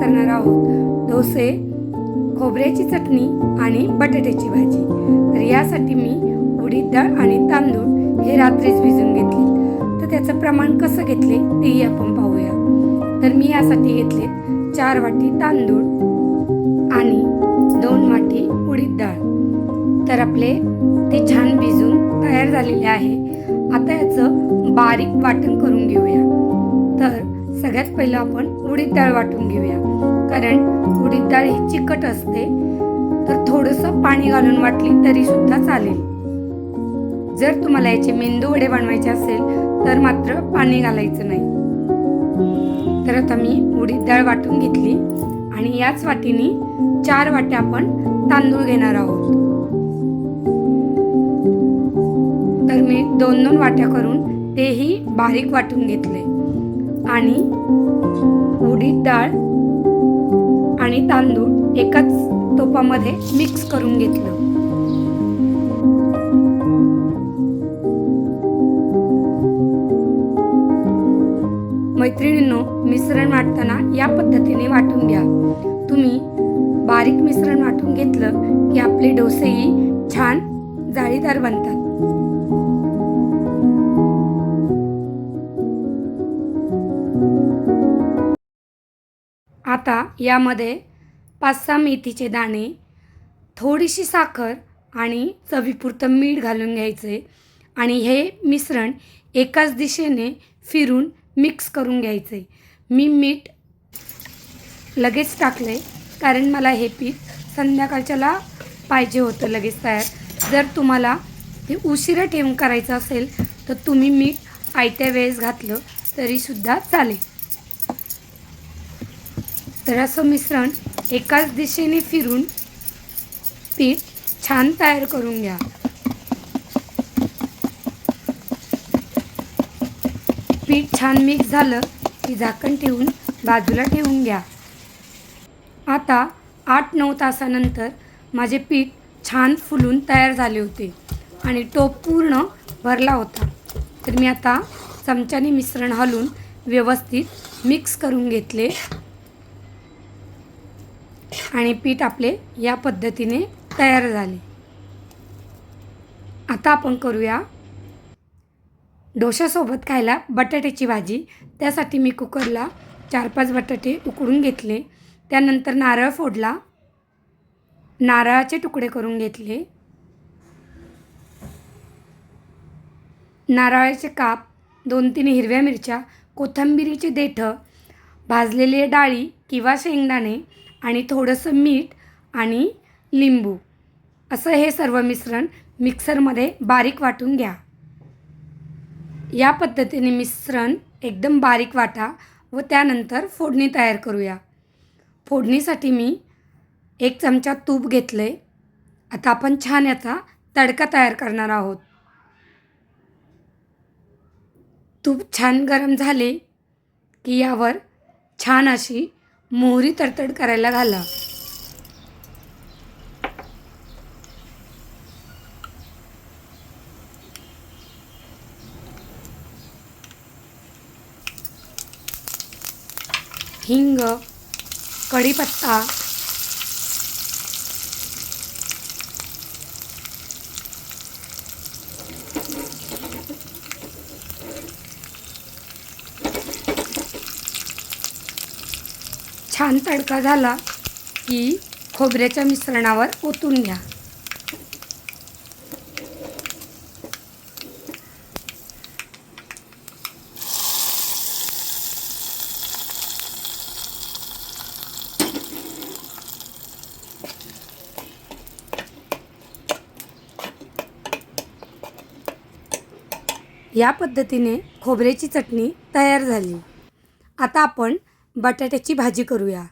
करणार आहोत. डोसे खोबऱ्याची चटणी आणि बटाट्याची भाजी. तर यासाठी मी उडीद डाळ आणि तांदूळ हे रात्रीच भिजून घेतले. तर त्याचं प्रमाण कसं घेतले तेही आपण पाहूया. तर मी यासाठी घेतले चार वाटी तांदूळ आणि दोन वाटी उडीद डाळ. तर आपले ते छान भिजून तयार झालेले आहे. आता याचं बारीक वाटण करून घेऊया. तर सगळ्यात पहिलं आपण उडीद डाळ वाटून घेऊया. कारण उडीद डाळ ही चिकट असते तर थोडंसं पाणी घालून वाटली तरी सुद्धा चालेल. जर तुम्हाला याचे मेंदू वडे बनवायचे असेल तर मात्र पाणी घालायचं नाही. तर आता मी उडीद डाळ वाटून घेतली आणि याच वाटीने चार वाट्या आपण तांदूळ घेणार आहोत. तर मी दोन दोन वाट्या करून तेही बारीक वाटून घेतले. आणि उडीद डाळ आणि तांदूळ एकाच तोपामध्ये मिक्स करून घेतलं. मैत्रिणींनो मिश्रण वाटताना या पद्धतीने वाटून घ्या. तुम्ही बारीक मिश्रण वाटून घेतलं की आपले डोसेही छान जाळीदार बनतात. आता यामध्ये पाच सहा मेथीचे दाणे थोडीशी साखर आणि चवीपुरतं मीठ घालून घ्यायचे आणि हे मिश्रण एकाच दिशेने फिरून मिक्स करून घ्यायचे. मी मीठ लगेच टाकले कारण मला हे पीठ संध्याकाळच्याला पाहिजे होतं लगेच तयार. जर तुम्हाला ते उशिरा ठेवून करायचं असेल तर तुम्ही मीठ आयत्या वेळेस घातलं तरीसुद्धा चालेल. तर असं मिश्रण एकाच दिशेने फिरून पीठ छान तयार करून घ्या. पीठ छान मिक्स झालं की झाकण ठेवून बाजूला ठेवून घ्या. आता आठ नऊ तासानंतर माझे पीठ छान फुलून तयार झाले होते आणि टोप पूर्ण भरला होता. तर मी आता चमच्याने मिश्रण हलून व्यवस्थित मिक्स करून घेतले. आणि पीठ आपले या पद्धतीने तयार झाले. आता आपण करूया डोशासोबत खायला बटाट्याची भाजी. त्यासाठी मी कुकरला चार पाच बटाटे उकडून घेतले. त्यानंतर नारळ फोडला. नारळाचे तुकडे करून घेतले. नारळाचे काप दोन तीन हिरव्या मिरच्या कोथिंबिरीचे देठं भाजलेले डाळी किंवा शेंगदाणे आणि थोडंसं मीठ आणि लिंबू. असं हे सर्व मिश्रण मिक्सरमध्ये बारीक वाटून घ्या. या पद्धतीने मिश्रण एकदम बारीक वाटा व त्यानंतर फोडणी तयार करूया. फोडणीसाठी मी एक चमचा तूप घेतले. आता आपण छान याचा तडका तयार करणार आहोत. तूप छान गरम झाले की यावर छान अशी मोहरी तडतड करायला घाला. हिंग कढीपत्ता छान तडका झाला की खोबऱ्याच्या मिश्रणावर ओतून घ्या. या पद्धतीने खोबऱ्याची चटणी तयार झाली. आता आपण बटाट्याची भाजी करूया.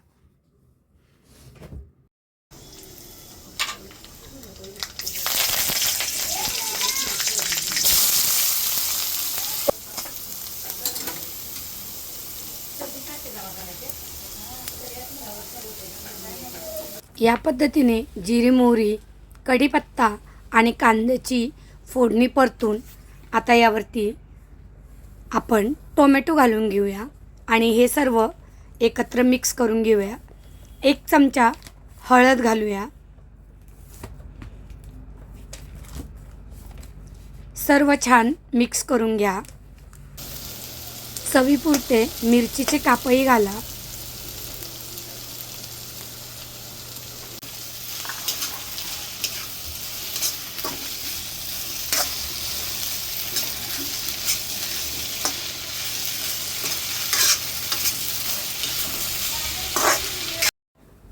या पद्धतीने जिरी मोहरी कढीपत्ता आणि कांद्याची फोडणी परतून आता यावरती आपण टोमॅटो घालून घेऊया. आणि हे सर्व एकत्र मिक्स करून घेऊया. एक चमचा हळद घालूया. सर्व छान मिक्स करून घ्या. चवीपुरते मिरचीचे कापही घाला.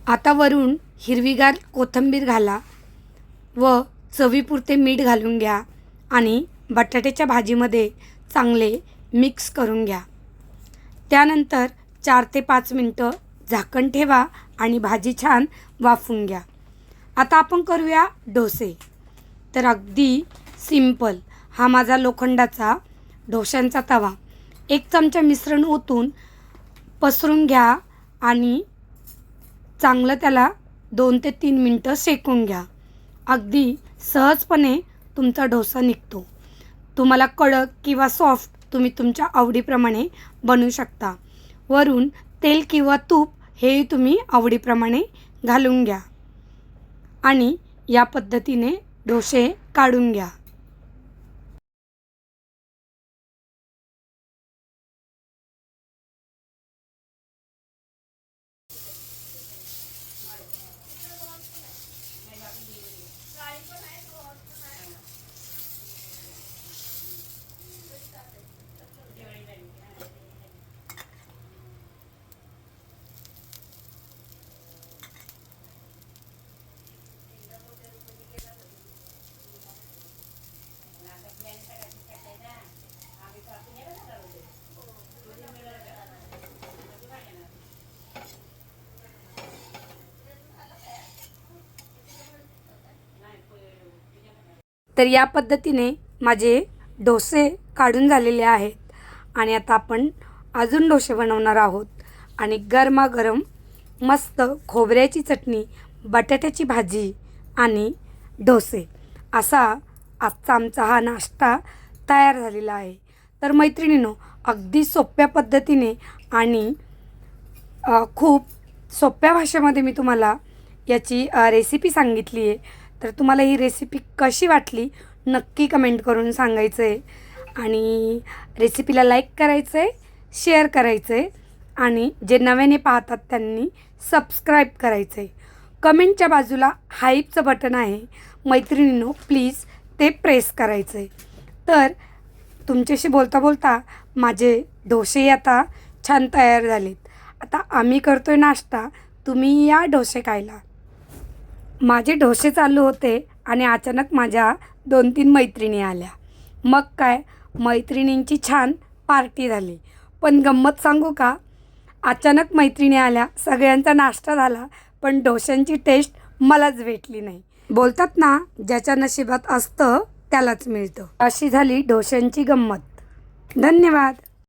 आता वरून हिरवीगार कोथिंबीर घाला व चवीपुरते मीठ घालून घ्या आणि बटाट्याच्या भाजीमध्ये चांगले मिक्स करून घ्या. त्यानंतर चार ते पाच मिनटं झाकण ठेवा आणि भाजी छान वाफून घ्या. आता आपण करूया डोसे. तर अगदी सिंपल हा माझा लोखंडाचा डोशांचा तवा. एक चमचा मिश्रण ओतून पसरून घ्या आणि चांगलं त्याला दोन ते तीन मिनटं शेकून घ्या. अगदी सहजपणे तुमचा डोसा निघतो. तुम्हाला कडक किंवा सॉफ्ट तुम्ही तुमच्या आवडीप्रमाणे बनवू शकता. वरून तेल किंवा तूप हेही तुम्ही आवडीप्रमाणे घालून घ्या. आणि या पद्धतीने डोसे काढून घ्या. तर या पद्धतीने माझे डोसे काढून झालेले आहेत. आणि आता आपण अजून डोसे बनवणार आहोत. आणि गरमागरम मस्त खोबऱ्याची चटणी बटाट्याची भाजी आणि डोसे असा आजचा आमचा हा नाश्ता तयार झालेला आहे. तर मैत्रिणीनो अगदी सोप्या पद्धतीने आणि खूप सोप्या भाषेमध्ये मी तुम्हाला याची रेसिपी सांगितली आहे तर तुम्हाला ही रेसिपी कशी वाटली नक्की कमेंट करून सांगायचं आहे आणि रेसिपीला लाईक करायचं आहे शेअर करायचं आहे आणि जे नव्याने पाहतात त्यांनी सबस्क्राईब करायचं आहे कमेंटच्या बाजूला हाईपचं बटन आहे. मैत्रिणीनो प्लीज ते प्रेस करायचं आहे तर तुमच्याशी बोलता बोलता माझे डोसे आता छान तयार झालेत. आता आम्ही करतो आहे नाश्ता तुम्ही या डोसे खायला. माझे ढोसे चालू होते आणि अचानक माझ्या दोन तीन मैत्रिणी आल्या. मग काय? मैत्रिणींची छान पार्टी झाली. पण गंमत सांगू का? अचानक मैत्रिणी आल्या. सगळ्यांचा नाश्ता झाला पण डोश्यांची टेस्ट मलाच भेटली नाही. बोलतात ना ज्याच्या नशिबात असतं त्यालाच मिळतं. अशी झाली डोश्यांची गंमत. धन्यवाद.